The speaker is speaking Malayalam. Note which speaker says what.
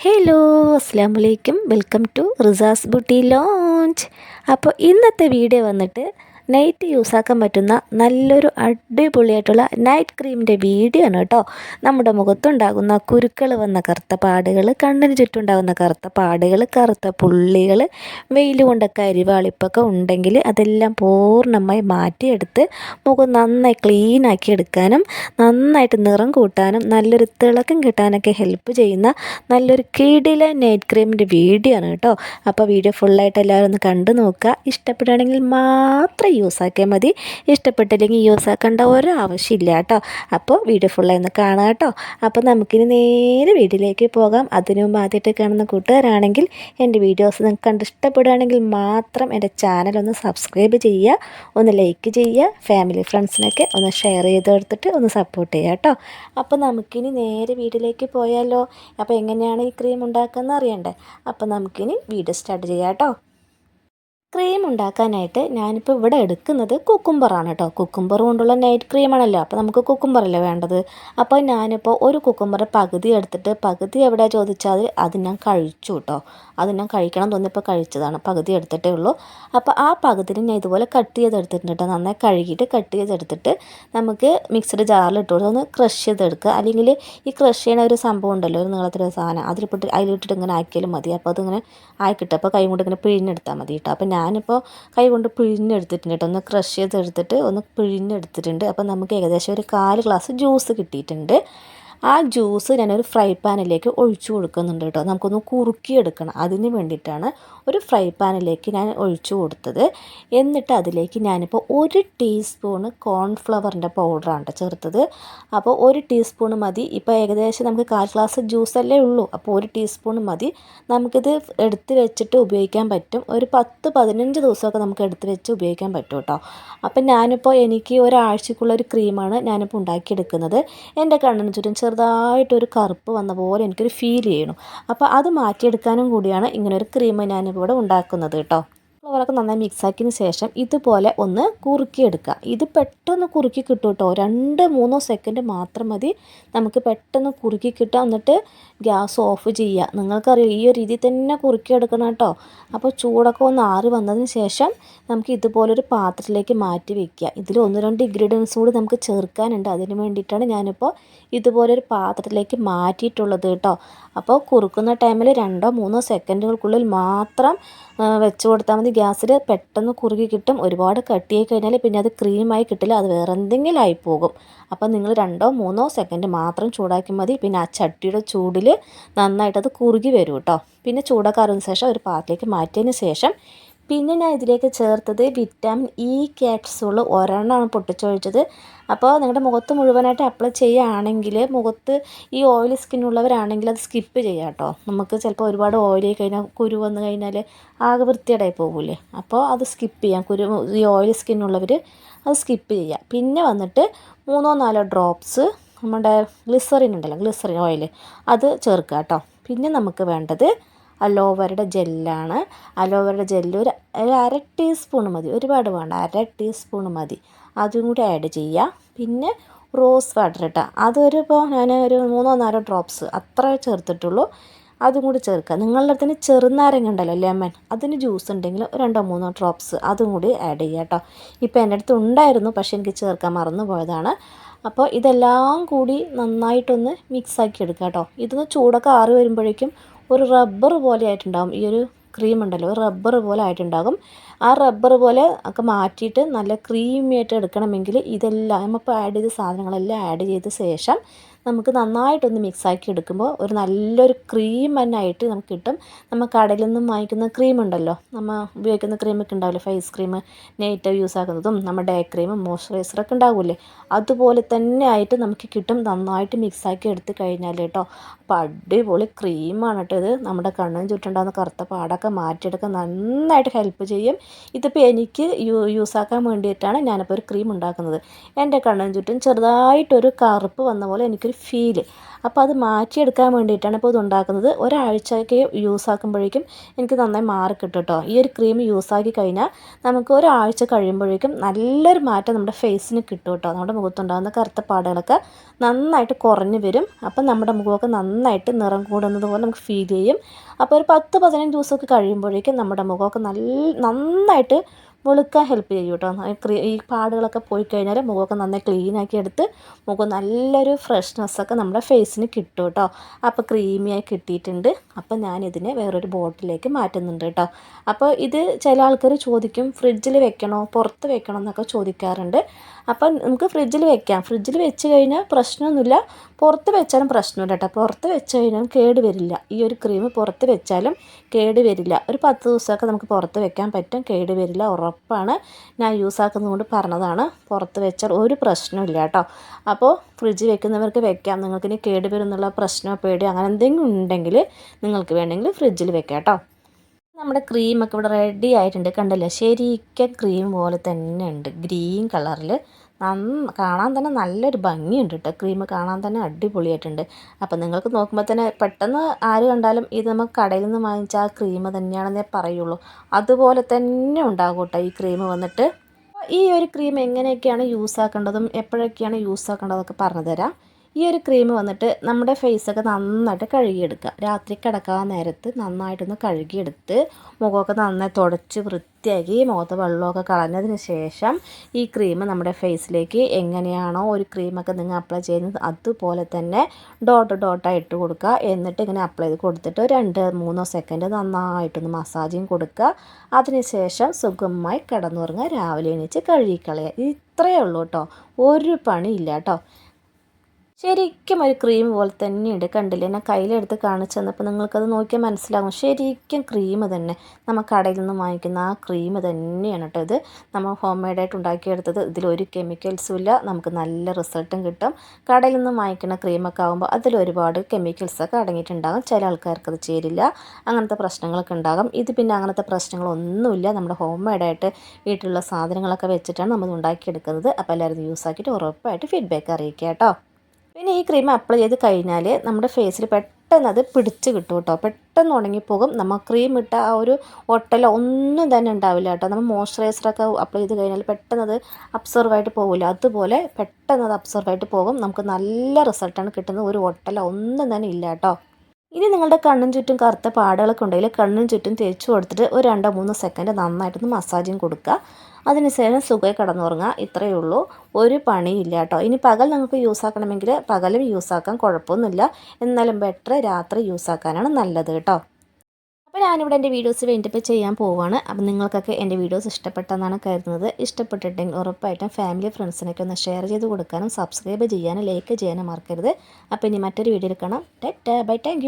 Speaker 1: ഹലോ അസ്സാം വലൈക്കും welcome to Rizas beauty lounge. അപ്പോൾ ഇന്നത്തെ വീഡിയോ വന്നിട്ട് നൈറ്റ് യൂസാക്കാൻ പറ്റുന്ന നല്ലൊരു അടിപൊളിയായിട്ടുള്ള നൈറ്റ് ക്രീമിന്റെ വീഡിയോ ആണ് കേട്ടോ. നമ്മുടെ മുഖത്തുണ്ടാകുന്ന കുരുക്കൾ വന്ന കറുത്ത പാടുകൾ കണ്ണിന് ചുറ്റുണ്ടാകുന്ന കറുത്ത പാടുകൾ കറുത്ത പുള്ളികൾ വെയിൽ കൊണ്ടൊക്കെ അരിവാളിപ്പൊക്കെ ഉണ്ടെങ്കിൽ അതെല്ലാം പൂർണമായി മാറ്റിയെടുത്ത് മുഖം നന്നായി ക്ലീൻ ആക്കി എടുക്കാനും നന്നായിട്ട് നിറം കൂട്ടാനും നല്ലൊരു തിളക്കം കിട്ടാനൊക്കെ ഹെൽപ്പ് ചെയ്യുന്ന നല്ലൊരു കിടില നൈറ്റ് ക്രീമിന്റെ വീഡിയോ ആണ് കേട്ടോ. അപ്പോൾ വീഡിയോ ഫുള്ളായിട്ട് എല്ലാവരും ഒന്ന് കണ്ടു നോക്കുക. ഇഷ്ടപ്പെടുകയാണെങ്കിൽ മാത്രം യൂസ് ആക്കിയാൽ മതി. ഇഷ്ടപ്പെട്ടില്ലെങ്കിൽ യൂസ് ആക്കേണ്ട ഒരു ആവശ്യമില്ല കേട്ടോ. അപ്പോൾ വീഡിയോ ഫുള്ളായി ഒന്ന് കേട്ടോ. അപ്പോൾ നമുക്കിനി നേരെ വീട്ടിലേക്ക് പോകാം. അതിനു മുമ്പ് ആദ്യമായിട്ട് കാണുന്ന കൂട്ടുകാരാണെങ്കിൽ എന്റെ വീഡിയോസ് നിങ്ങൾക്ക് കണ്ട് ഇഷ്ടപ്പെടുകയാണെങ്കിൽ മാത്രം എന്റെ ചാനൽ ഒന്ന് സബ്സ്ക്രൈബ് ചെയ്യുക ഒന്ന് ലൈക്ക് ചെയ്യുക ഫാമിലി ഫ്രണ്ട്സിനൊക്കെ ഒന്ന് ഷെയർ ചെയ്ത് കൊടുത്തിട്ട് ഒന്ന് സപ്പോർട്ട് ചെയ്യുക കേട്ടോ. അപ്പോൾ നമുക്കിനി നേരെ വീട്ടിലേക്ക് പോയാലോ? അപ്പോൾ എങ്ങനെയാണ് ഈ ക്രീം ഉണ്ടാക്കുന്നത് അറിയണ്ടേ? അപ്പോൾ നമുക്കിനി വീഡിയോ സ്റ്റാർട്ട് ചെയ്യാം കേട്ടോ. ക്രീം ഉണ്ടാക്കാനായിട്ട് ഞാനിപ്പോൾ ഇവിടെ എടുക്കുന്നത് കുക്കുംബറാണ് കേട്ടോ കുക്കുംബർ കൊണ്ടുള്ള നൈറ്റ് ക്രീമാണല്ലോ. അപ്പോൾ നമുക്ക് കുക്കുംബറല്ലേ വേണ്ടത്? അപ്പോൾ ഞാനിപ്പോൾ ഒരു കുക്കുംബർ പകുതി എടുത്തിട്ട് പകുതി എവിടെ ചോദിച്ചാൽ അത് ഞാൻ കഴിച്ചു കേട്ടോ അത് ഞാൻ കഴിക്കണം തോന്നിയപ്പോൾ കഴിച്ചതാണ്. പകുതി എടുത്തിട്ടേ ഉള്ളൂ. അപ്പോൾ ആ പകുതി ഞാൻ ഇതുപോലെ കട്ട് ചെയ്തെടുത്തിട്ടുണ്ട് കേട്ടോ നന്നായി കഴുകിയിട്ട് കട്ട് ചെയ്തെടുത്തിട്ട് നമുക്ക് മിക്സഡ് ജാറിൽ ഇട്ട് കൊടുത്ത് ഒന്ന് ക്രഷ് ചെയ്തെടുക്കുക. അല്ലെങ്കിൽ ഈ ക്രഷ് ചെയ്യണ ഒരു സംഭവം ഉണ്ടല്ലോ ഒരു നീളത്തിലൊരു സാധനം. അതിലിട്ടിട്ട് അതിലിട്ടിട്ട് ഇങ്ങനെ ആക്കിയാലും മതി. അപ്പോൾ അതിങ്ങനെ ആയിക്കിട്ടും അപ്പോൾ കൈ കൊണ്ട് ഇങ്ങനെ പിഴിഞ്ഞെടുത്താൽ മതി കേട്ടോ അപ്പോൾ ഞാനിപ്പോൾ കൈ കൊണ്ട് പിഴിഞ്ഞെടുത്തിട്ടുണ്ട് കേട്ടോ. ഒന്ന് ക്രഷ് ചെയ്തെടുത്തിട്ട് ഒന്ന് പിഴിഞ്ഞെടുത്തിട്ടുണ്ട്. അപ്പോൾ നമുക്ക് ഏകദേശം ഒരു കാൽ ഗ്ലാസ് ജ്യൂസ് കിട്ടിയിട്ടുണ്ട്. ആ ജ്യൂസ് ഞാനൊരു ഫ്രൈ പാനിലേക്ക് ഒഴിച്ചു കൊടുക്കുന്നുണ്ട് കേട്ടോ. നമുക്കൊന്ന് കുറുക്കിയെടുക്കണം. അതിന് വേണ്ടിയിട്ടാണ് ഒരു ഫ്രൈ പാനിലേക്ക് ഞാൻ ഒഴിച്ചു കൊടുത്തത്. എന്നിട്ട് അതിലേക്ക് ഞാനിപ്പോൾ ഒരു ടീസ്പൂണ് കോൺഫ്ലവറിന്റെ പൗഡറാണ് ചേർത്തത്. അപ്പോൾ ഒരു ടീസ്പൂൺ മതി. ഇപ്പോൾ ഏകദേശം നമുക്ക് കാൽ ഗ്ലാസ് ജ്യൂസ് അല്ലേ ഉള്ളൂ. അപ്പോൾ ഒരു ടീസ്പൂൺ മതി. നമുക്കിത് എടുത്ത് വെച്ചിട്ട് ഉപയോഗിക്കാൻ പറ്റും. ഒരു പത്ത് പതിനഞ്ച് ദിവസമൊക്കെ നമുക്ക് എടുത്ത് വെച്ച് ഉപയോഗിക്കാൻ പറ്റും കേട്ടോ. അപ്പം ഞാനിപ്പോൾ എനിക്ക് ഒരാഴ്ചക്കുള്ള ഒരു ക്രീമാണ് ഞാനിപ്പോൾ ഉണ്ടാക്കിയെടുക്കുന്നത്. എന്റെ കണ്ണിന് ചുറ്റും ചെറുതായിട്ടൊരു കറുപ്പ് വന്ന പോലെ എനിക്കൊരു ഫീൽ ചെയ്യണം. അപ്പോൾ അത് മാറ്റിയെടുക്കാനും കൂടിയാണ് ഇങ്ങനെ ഒരു ക്രീം ഞാനിവിടെ ഉണ്ടാക്കുന്നത് കേട്ടോ. ഫ്ലവറൊക്കെ നന്നായി മിക്സാക്കിയതിന് ശേഷം ഇതുപോലെ ഒന്ന് കുറുക്കിയെടുക്കുക. ഇത് പെട്ടെന്ന് കുറുക്കി കിട്ടും കേട്ടോ രണ്ട് മൂന്നോ സെക്കൻഡ് മാത്രം മതി. നമുക്ക് പെട്ടെന്ന് കുറുക്കി കിട്ടുക. എന്നിട്ട് ഗ്യാസ് ഓഫ് ചെയ്യുക. നിങ്ങൾക്കറിയാം ഈ ഒരു രീതിയിൽ തന്നെ കുറുക്കിയെടുക്കണം കേട്ടോ. അപ്പോൾ ചൂടൊക്കെ ഒന്ന് ആറി വന്നതിന് ശേഷം നമുക്ക് ഇതുപോലൊരു പാത്രത്തിലേക്ക് മാറ്റി വെക്കുക. ഇതിൽ ഒന്ന് രണ്ട് ഇൻഗ്രീഡിയൻസ് കൂടി നമുക്ക് ചേർക്കാനുണ്ട്. അതിന് വേണ്ടിയിട്ടാണ് ഞാനിപ്പോൾ ഇതുപോലൊരു പാത്രത്തിലേക്ക് മാറ്റിയിട്ടുള്ളത് കേട്ടോ. അപ്പോൾ കുറുക്കുന്ന ടൈമിൽ രണ്ടോ മൂന്നോ സെക്കൻഡുകൾക്കുള്ളിൽ മാത്രം വെച്ച് കൊടുത്താൽ മതി. ഗ്യാസിൽ പെട്ടെന്ന് കുറുകി കിട്ടും. ഒരുപാട് കട്ടിയായി കഴിഞ്ഞാൽ പിന്നെ അത് ക്രീമായി കിട്ടില്ല. അത് വേറെ എന്തെങ്കിലും ആയി പോകും. അപ്പോൾ നിങ്ങൾ രണ്ടോ മൂന്നോ സെക്കൻഡ് മാത്രം ചൂടാക്കി മതി. പിന്നെ ആ ചട്ടിയുടെ ചൂടിൽ നന്നായിട്ടത് കുറുകി വരും കേട്ടോ പിന്നെ ചൂടാക്കാറിന് ശേഷം ഒരു പാത്രത്തിലേക്ക് മാറ്റിയതിന് ശേഷം പിന്നെ ഞാൻ ഇതിലേക്ക് ചേർത്തത് വിറ്റാമിൻ ഇ ക്യാപ്സൂൾ ഒരെണ്ണമാണ് പൊട്ടിച്ചൊഴിച്ചത്. അപ്പോൾ നിങ്ങളുടെ മുഖത്ത് മുഴുവനായിട്ട് അപ്ലൈ ചെയ്യുകയാണെങ്കിൽ മുഖത്ത് ഈ ഓയിൽ സ്കിന്നുള്ളവരാണെങ്കിൽ അത് സ്കിപ്പ് ചെയ്യാം കേട്ടോ. നമുക്ക് ചിലപ്പോൾ ഒരുപാട് ഓയിൽ കഴിഞ്ഞാൽ കുരു വന്നു കഴിഞ്ഞാൽ ആകെ വൃത്തിയേടായി പോകില്ലേ അപ്പോൾ അത് സ്കിപ്പ് ചെയ്യാം. കുരു ഈ ഓയിൽ സ്കിന്നുള്ളവർ അത് സ്കിപ്പ് ചെയ്യുക. പിന്നെ വന്നിട്ട് മൂന്നോ നാലോ ഡ്രോപ്സ് നമ്മുടെ ഗ്ലിസറിൻ ഉണ്ടല്ലോ ഗ്ലിസറിൻ ഓയിൽ അത് ചേർക്കുക കേട്ടോ. പിന്നെ നമുക്ക് വേണ്ടത് അലോവേരയുടെ ജെല്ലാണ്. അലോവരയുടെ ജെല്ല് ഒരു അര ടീസ്പൂൺ മതി. ഒരുപാട് വേണ്ട. അര ടീസ്പൂൺ മതി. അതും കൂടി ആഡ് ചെയ്യുക പിന്നെ റോസ് വാട്ടർ ഇട്ടാൽ അതൊരു ഇപ്പോൾ ഞാൻ ഒരു മൂന്നോ നാലോ ഡ്രോപ്സ് അത്ര ചേർത്തിട്ടുള്ളൂ. അതും കൂടി ചേർക്കുക. നിങ്ങളുടെ അടുത്തിന് ചെറുനാരങ്ങ ഉണ്ടല്ലോ ലെമൺ അതിന് ജ്യൂസ് ഉണ്ടെങ്കിൽ രണ്ടോ മൂന്നോ ഡ്രോപ്സ് അതും കൂടി ആഡ് ചെയ്യുക കേട്ടോ ഇപ്പോൾ എന്റെ അടുത്ത് ഉണ്ടായിരുന്നു പക്ഷേ എനിക്ക് ചേർക്കാൻ മറന്നു പോയതാണ്. അപ്പോൾ ഇതെല്ലാം കൂടി നന്നായിട്ടൊന്ന് മിക്സ് ആക്കി എടുക്കുക കേട്ടോ ഇതൊന്ന് ചൂടൊക്കെ ആറി വരുമ്പോഴേക്കും ഒരു റബ്ബർ പോലെ ആയിട്ടുണ്ടാകും ഈ ഒരു ക്രീം ഉണ്ടല്ലോ റബ്ബർ പോലെ ആയിട്ടുണ്ടാകും. ആ റബ്ബർ പോലെ ഒക്കെ മാറ്റിയിട്ട് നല്ല ക്രീമി ആയിട്ട് എടുക്കണമെങ്കിൽ ഇതെല്ലാം നമ്മളിപ്പോൾ ആഡ് ചെയ്ത സാധനങ്ങളെല്ലാം ആഡ് ചെയ്ത ശേഷം നമുക്ക് നന്നായിട്ടൊന്ന് മിക്സാക്കി എടുക്കുമ്പോൾ ഒരു നല്ലൊരു ക്രീം തന്നെ ആയിട്ട് നമുക്ക് കിട്ടും. നമ്മൾ കടയിൽ നിന്നും വാങ്ങിക്കുന്ന ക്രീം ഉണ്ടല്ലോ. നമ്മൾ ഉപയോഗിക്കുന്ന ക്രീമൊക്കെ ഉണ്ടാവില്ലേ? ഫേസ് ക്രീം നൈറ്റ് യൂസ് ആക്കുന്നതും നമ്മുടെ ഡേ ക്രീമും മോയ്സ്ചറൈസറൊക്കെ ഉണ്ടാവില്ലേ? അതുപോലെ തന്നെ ആയിട്ട് നമുക്ക് കിട്ടും നന്നായിട്ട് മിക്സാക്കി എടുത്ത് കഴിഞ്ഞാൽ കേട്ടോ. അപ്പോൾ അടിപൊളി ക്രീമാണ് കേട്ടോ ഇത്. നമ്മുടെ കണ്ണിന് ചുറ്റുണ്ടാകുന്ന കറുത്ത പാടൊക്കെ മാറ്റിയെടുക്കാൻ നന്നായിട്ട് ഹെൽപ്പ് ചെയ്യും. ഇതിപ്പോൾ എനിക്ക് യൂ യൂസ് ആക്കാൻ വേണ്ടിയിട്ടാണ് ഞാനിപ്പോൾ ഒരു ക്രീം ഉണ്ടാക്കുന്നത്. എന്റെ കണ്ണിന് ചുറ്റും ചെറുതായിട്ടൊരു കറുപ്പ് വന്ന പോലെ എനിക്കൊരു നമുക്കൊരു ഫീൽ അപ്പോൾ അത് മാറ്റിയെടുക്കാൻ വേണ്ടിയിട്ടാണ് ഇപ്പോൾ ഇത് ഉണ്ടാക്കുന്നത്. ഒരാഴ്ചയൊക്കെ യൂസ് ആക്കുമ്പോഴേക്കും എനിക്ക് നന്നായി മാറി കിട്ടും കേട്ടോ. ഈ ഒരു ക്രീം യൂസ് ആക്കി കഴിഞ്ഞാൽ നമുക്ക് ഒരാഴ്ച കഴിയുമ്പോഴേക്കും നല്ലൊരു മാറ്റം നമ്മുടെ ഫേസിന് കിട്ടും കേട്ടോ. നമ്മുടെ മുഖത്തുണ്ടാകുന്ന കറുത്ത പാടുകളൊക്കെ നന്നായിട്ട് കുറഞ്ഞു വരും. അപ്പം നമ്മുടെ മുഖമൊക്കെ നന്നായിട്ട് നിറം കൂടുന്നത് പോലെ നമുക്ക് ഫീൽ ചെയ്യും. അപ്പോൾ ഒരു പത്ത് പതിനഞ്ച് ദിവസമൊക്കെ കഴിയുമ്പോഴേക്കും നമ്മുടെ മുഖമൊക്കെ നല്ല നന്നായിട്ട് വെളുക്കാൻ ഹെൽപ്പ് ചെയ്യും കേട്ടോ. ഈ പാടുകളൊക്കെ പോയി കഴിഞ്ഞാൽ മുഖമൊക്കെ നന്നായി ക്ലീനാക്കി എടുത്ത് മുഖം നല്ലൊരു ഫ്രഷ്നെസ്സൊക്കെ നമ്മുടെ ഫേസിന് കിട്ടും കേട്ടോ. അപ്പോൾ ക്രീമിയായി കിട്ടിയിട്ടുണ്ട്. അപ്പോൾ ഞാനിതിനെ വേറൊരു ബോട്ടിലേക്ക് മാറ്റുന്നുണ്ട് കേട്ടോ. അപ്പോൾ ഇത് ചില ആൾക്കാർ ചോദിക്കും ഫ്രിഡ്ജിൽ വെക്കണോ? പുറത്ത് വെക്കണോ? എന്നൊക്കെ ചോദിക്കാറുണ്ട്. അപ്പം നമുക്ക് ഫ്രിഡ്ജിൽ വെക്കാം. ഫ്രിഡ്ജിൽ വെച്ച് കഴിഞ്ഞാൽ പ്രശ്നമൊന്നുമില്ല. പുറത്ത് വെച്ചാലും പ്രശ്നമില്ല കേട്ടോ പുറത്ത് വെച്ച് കഴിഞ്ഞാൽ കേട് വരില്ല. ഈ ഒരു ക്രീം പുറത്ത് വെച്ചാലും കേട് വരില്ല. ഒരു പത്ത് ദിവസമൊക്കെ നമുക്ക് പുറത്ത് വെക്കാൻ പറ്റും. കേട് വരില്ല. ഉറപ്പാണ്. ഞാൻ യൂസ് ആക്കുന്നതുകൊണ്ട് പറഞ്ഞതാണ്. പുറത്ത് വെച്ചാൽ ഒരു പ്രശ്നമില്ല കേട്ടോ അപ്പോൾ ഫ്രിഡ്ജ് വെക്കുന്നവർക്ക് വെക്കാം. നിങ്ങൾക്കിനി കേട് വരുന്നുള്ള പ്രശ്നമോ പേടിയോ അങ്ങനെ എന്തെങ്കിലും ഉണ്ടെങ്കിൽ നിങ്ങൾക്ക് വേണമെങ്കിൽ ഫ്രിഡ്ജിൽ വെക്കാം കേട്ടോ നമ്മുടെ ക്രീമൊക്കെ ഇവിടെ റെഡി ആയിട്ടുണ്ട്. കണ്ടല്ലോ? ശരിക്കും ക്രീം പോലെ തന്നെ ഉണ്ട്. ഗ്രീൻ കളറിൽ കാണാൻ തന്നെ നല്ലൊരു ഭംഗിയുണ്ട് കേട്ടോ ക്രീം കാണാൻ തന്നെ അടിപൊളിയായിട്ടുണ്ട്. അപ്പം നിങ്ങൾക്ക് നോക്കുമ്പോൾ തന്നെ പെട്ടെന്ന് ആര് കണ്ടാലും ഇത് നമുക്ക് കടയിൽ നിന്ന് വാങ്ങിച്ച ആ ക്രീം തന്നെയാണെന്നേ പറയുള്ളൂ. അതുപോലെ തന്നെ ഉണ്ടാകും കേട്ടോ ഈ ക്രീം വന്നിട്ട്. ഈ ഒരു ക്രീം എങ്ങനെയൊക്കെയാണ് യൂസ് ആക്കേണ്ടതും എപ്പോഴൊക്കെയാണ് യൂസ് ആക്കേണ്ടതൊക്കെ പറഞ്ഞു തരാം. ഈ ഒരു ക്രീം വന്നിട്ട് നമ്മുടെ ഫേസൊക്കെ നന്നായിട്ട് കഴുകിയെടുക്കുക. രാത്രി കിടക്കാൻ നേരത്ത് നന്നായിട്ടൊന്ന് കഴുകിയെടുത്ത് മുഖമൊക്കെ നന്നായി തുടച്ച് വൃത്തിയാക്കി മുഖത്ത് വെള്ളമൊക്കെ കളഞ്ഞതിന് ശേഷം ഈ ക്രീം നമ്മുടെ ഫേസിലേക്ക് എങ്ങനെയാണോ ഒരു ക്രീമൊക്കെ നിങ്ങൾ അപ്ലൈ ചെയ്യുന്നത് അതുപോലെ തന്നെ ഡോട്ട് ഡോട്ടായി ഇട്ട് കൊടുക്കുക. എന്നിട്ട് ഇങ്ങനെ അപ്ലൈ ചെയ്ത് കൊടുത്തിട്ട് രണ്ട് മൂന്നോ സെക്കൻഡ് നന്നായിട്ടൊന്ന് മസാജിങ് കൊടുക്കുക. അതിനുശേഷം സുഖമായി കിടന്നുറങ്ങുക. രാവിലെ എണീച്ച് കഴുകിക്കളയുക. ഇത്രയേ ഉള്ളൂ കേട്ടോ. ഒരു പണിയില്ല കേട്ടോ. ശരിക്കും ഒരു ക്രീം പോലെ തന്നെയുണ്ട്. കണ്ടില്ലേ? ഞാൻ കയ്യിലെടുത്ത് കാണിച്ചു തന്നപ്പോൾ നിങ്ങൾക്കത് നോക്കിയാൽ മനസ്സിലാകും. ശരിക്കും ക്രീം തന്നെ. നമ്മൾ കടയിൽ നിന്ന് വാങ്ങിക്കുന്ന ആ ക്രീം തന്നെയാണ് കേട്ടോ ഇത്. നമ്മൾ ഹോം മെയ്ഡായിട്ട് ഉണ്ടാക്കിയെടുത്തത്. ഇതിലൊരു കെമിക്കൽസും ഇല്ല. നമുക്ക് നല്ല റിസൾട്ടും കിട്ടും. കടയിൽ നിന്ന് വാങ്ങിക്കുന്ന ക്രീമൊക്കെ ആകുമ്പോൾ അതിൽ ഒരുപാട് കെമിക്കൽസൊക്കെ അടങ്ങിയിട്ടുണ്ടാകും. ചില ആൾക്കാർക്ക് അത് ചേരില്ല. അങ്ങനത്തെ പ്രശ്നങ്ങളൊക്കെ ഉണ്ടാകും. ഇത് പിന്നെ അങ്ങനത്തെ പ്രശ്നങ്ങളൊന്നുമില്ല. നമ്മുടെ ഹോം മെയ്ഡായിട്ട് വീട്ടിലുള്ള സാധനങ്ങളൊക്കെ വെച്ചിട്ടാണ് നമ്മൾ ഉണ്ടാക്കിയെടുക്കുന്നത്. അപ്പോൾ എല്ലാവരും യൂസ് ആക്കിയിട്ട് ഉറപ്പായിട്ട് ഫീഡ്ബാക്ക് അറിയിക്കുക കേട്ടോ. പിന്നെ ഈ ക്രീം അപ്ലൈ ചെയ്ത് കഴിഞ്ഞാൽ നമ്മുടെ ഫേസിൽ പെട്ടെന്ന് അത് പിടിച്ച് കിട്ടും കേട്ടോ. പെട്ടെന്ന് ഉണങ്ങിപ്പോകും. നമ്മൾ ക്രീം ഇട്ട ആ ഒരു ഒട്ടലോ ഒന്നും തന്നെ ഉണ്ടാവില്ല കേട്ടോ. നമ്മൾ മോയ്സ്ചറൈസറൊക്കെ അപ്ലൈ ചെയ്ത് കഴിഞ്ഞാൽ പെട്ടെന്ന് അത് അബ്സർവ് ആയിട്ട് പോകില്ല അതുപോലെ പെട്ടെന്ന് അത് അബ്സർവ് ആയിട്ട് പോകും. നമുക്ക് നല്ല റിസൾട്ടാണ് കിട്ടുന്നത്. ഒരു ഒട്ടലോ ഒന്നും തന്നെ ഇല്ല കേട്ടോ. ഇനി നിങ്ങളുടെ കണ്ണും ചുറ്റും കറുത്ത പാടുകളൊക്കെ ഉണ്ടെങ്കിൽ കണ്ണും ചുറ്റും തേച്ച് കൊടുത്തിട്ട് ഒരു രണ്ടോ മൂന്നോ സെക്കൻഡ് നന്നായിട്ടൊന്ന് മസാജും കൊടുക്കുക. അതിനുശേഷം സുഖമായി കിടന്നുറങ്ങുക. ഇത്രയേ ഉള്ളൂ. ഒരു പണിയില്ല കേട്ടോ. ഇനി പകൽ നിങ്ങൾക്ക് യൂസ് ആക്കണമെങ്കിൽ പകലും യൂസ് ആക്കാൻ കുഴപ്പമൊന്നുമില്ല. എന്നാലും ബെറ്റർ രാത്രി യൂസ് ആക്കാനാണ് നല്ലത് കേട്ടോ. അപ്പോൾ ഞാനിവിടെ എന്റെ വീഡിയോസ് വേണ്ടിപ്പോൾ ചെയ്യാൻ പോവുകയാണ് അപ്പം നിങ്ങൾക്കൊക്കെ എന്റെ വീഡിയോസ് ഇഷ്ടപ്പെട്ടെന്നാണ് കരുതുന്നത്. ഇഷ്ടപ്പെട്ടിട്ടുണ്ടെങ്കിൽ ഉറപ്പായിട്ടും ഫാമിലി ഫ്രണ്ട്സിനൊക്കെ ഒന്ന് ഷെയർ ചെയ്ത് കൊടുക്കാനും സബ്സ്ക്രൈബ് ചെയ്യാനും ലൈക്ക് ചെയ്യാനും മറക്കരുത്. അപ്പോൾ ഇനി മറ്റൊരു വീഡിയോയിൽ കാണാം. TET bye thank